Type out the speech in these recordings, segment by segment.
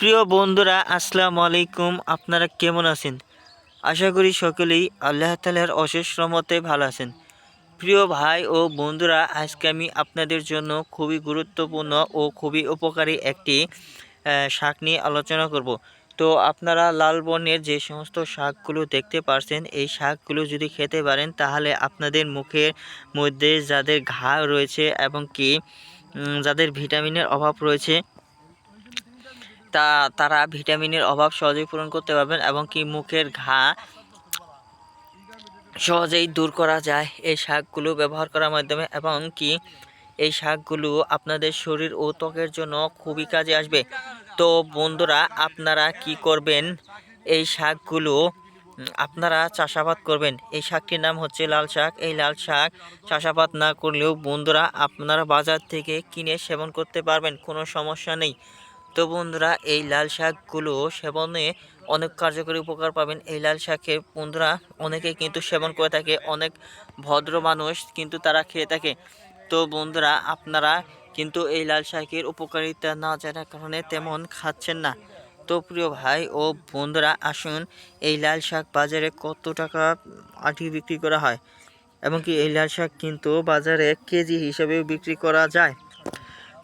প্রিয় বন্ধুরা, আসসালামু আলাইকুম। আপনারা কেমন আছেন? আশা করি সকলেই আল্লাহ তালার অশেষ রহমতে ভালো আছেন। প্রিয় ভাই ও বন্ধুরা, আজকে আমি আপনাদের জন্য খুবই গুরুত্বপূর্ণ ও খুবই উপকারী একটি শাক নিয়ে আলোচনা করব। তো আপনারা লাল বর্ণের যে সমস্ত শাকগুলো দেখতে পারছেন, এই শাকগুলো যদি খেতে পারেন, তাহলে আপনাদের মুখের মধ্যে যাদের ঘা রয়েছে এবং কি যাদের ভিটামিনের অভাব রয়েছে তা তারা ভিটামিনের অভাব সহজেই পূরণ করতে পারবেন এবং কি মুখের ঘা সহজেই দূর করা যায়। এই শাকগুলো ব্যবহার করার মাধ্যমে এবং কি এই শাকগুলো আপনাদের শরীর ও ত্বকের জন্য খুবই কাজে আসবে। তো বন্ধুরা, আপনারা কি করবেন? এই শাকগুলো আপনারা চাষাবাদ করবেন। এই শাকটির নাম হচ্ছে লাল শাক। এই লাল শাক চাষাবাদ না করলেও বন্ধুরা, আপনারা বাজার থেকে কিনে সেবন করতে পারবেন, কোনো সমস্যা নেই। তো বন্ধুরা, এই লাল শাকগুলো সেবনে অনেক কার্যকরী উপকার পাবেন। এই লাল শাকের বন্ধুরা অনেকে কিন্তু সেবন করে থাকে, অনেক ভদ্র মানুষ কিন্তু তারা খেয়ে থাকে। তো বন্ধুরা, আপনারা কিন্তু এই লাল শাকের উপকারিতা না জানার কারণে তেমন খাচ্ছেন না। তো প্রিয় ভাই ও বন্ধুরা, আসুন এই লাল শাক বাজারে কত টাকা আটি বিক্রি করা হয়? এবং কি এই লাল শাক কিন্তু বাজারে কেজি হিসেবেও বিক্রি করা যায়?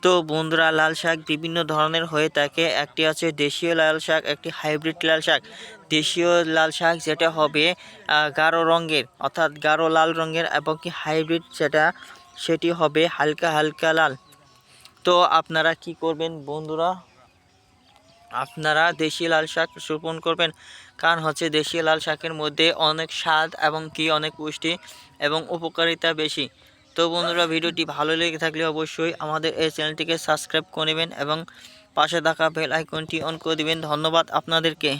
তো বন্ধুরা লাল শাক বিভিন্ন ধরনের হয়ে থাকে। একটি আছে দেশীয় লাল শাক, একটি হাইব্রিড লাল শাক। দেশীয় লাল শাক যেটা হবে গাঢ় রঙের, অর্থাৎ গাঢ় লাল রঙের এবং কি হাইব্রিড যেটা, সেটি হবে হালকা হালকা লাল। তো আপনারা কি করবেন বন্ধুরা? আপনারা দেশি লাল শাক রোপণ করবেন। কারণ হচ্ছে দেশি লাল শাকের মধ্যে অনেক স্বাদ এবং কি অনেক পুষ্টি এবং উপকারিতা বেশি। তো বন্ধুরা, ভিডিওটি ভালো লেগে থাকলে অবশ্যই আমাদের এই চ্যানেলটিকে সাবস্ক্রাইব করে নেবেন এবং পাশে থাকা বেল আইকনটি অন করে দেবেন। ধন্যবাদ আপনাদেরকে।